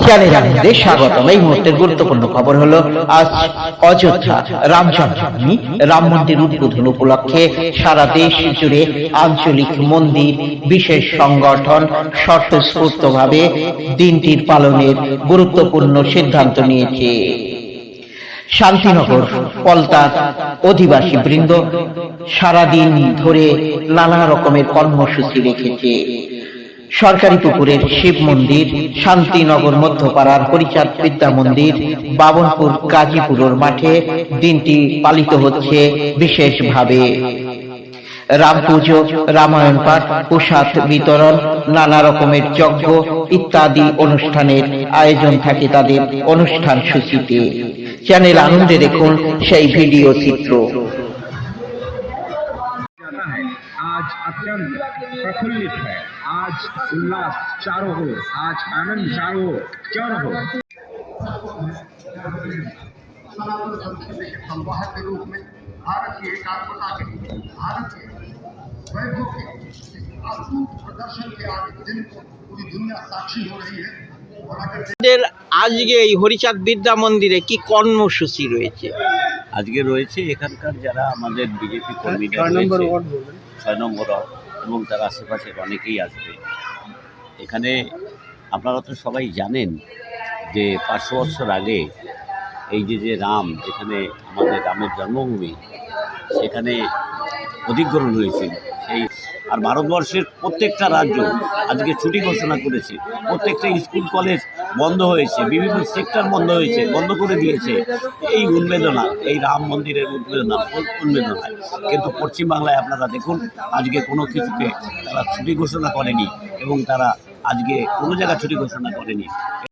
Channel জানাতে স্বাগতম। এই মুহূর্তের গুরুত্বপূর্ণ খবর হলো, আজ অযোধ্যা, রাম রাম মন্দির উদ্বোধন উপলক্ষে সারা দেশ জুড়ে আঞ্চলিক মন্দির বিশেষ সংগঠন স্বতঃস্ফূর্তভাবে দিনটির পালনের গুরুত্বপূর্ণ সিদ্ধান্ত নিয়েছে। শান্তিনগর, পলতার অধিবাসী বৃন্দ সারাদিন ধরে নানা রকমের কর্মসূচি রেখেছে। সরকারি পুকুরের শিব মন্দির, শান্তিনগর মধ্যপাড়ার হরিচাঁদ বিদ্যা মন্দির, বাবনপুর কাজীপুরের মাঠে দিনটি পালিত হচ্ছে বিশেষভাবে। রাম পুজো, রামায়ণ পাঠ, প্রসাদ বিতরণ, নানা রকমের যজ্ঞ ইত্যাদি অনুষ্ঠানের আয়োজন থাকে তাদের অনুষ্ঠান সূচিতে। চ্যানেল আনন্দে দেখুন সেই ভিডিও চিত্র। आज अत्यंत प्रफुल्लित है आज उल्लास चारों हो आज आनंद चारों ओर चढ़ हो सनातन संस्कृति के संवाहक के रूप में भारत की एकात्मता के भारत के वैभव के इस अद्भुत प्रदर्शन के आज दिन को पूरी दुनिया साक्षी हो रही है और अगर আমাদের আজকে এই হরিচাঁদ বিদ্যা মন্দিরে কি কর্মসূচি রয়েছে আজকে রয়েছে এখানকার যারা আমাদের বিজেপি কর্মীরা রয়েছে ছয় নম্বর ওয়ার্ড এবং তার আশেপাশে অনেকেই আসবে। এখানে আপনারা তো সবাই জানেন যে পাঁচশো বছর আগে এই যে যে রাম যেখানে আমাদের রামের জন্মভূমি সেখানে অধিগ্রহণ হয়েছিল। সেই আর ভারতবর্ষের প্রত্যেকটা রাজ্য আজকে ছুটি ঘোষণা করেছে। প্রত্যেকটা স্কুল, কলেজ বন্ধ হয়েছে, বিভিন্ন সেক্টর বন্ধ হয়েছে, বন্ধ করে দিয়েছে। এই উন্মেদনা, এই রাম মন্দিরের উন্মেদনা, উন্মেদনায়। কিন্তু পশ্চিমবাংলায় আপনারা দেখুন, আজকে কোনো কিছুকে তারা ছুটি ঘোষণা করেনি এবং তারা আজকে কোনো জায়গায় ছুটি ঘোষণা করেনি।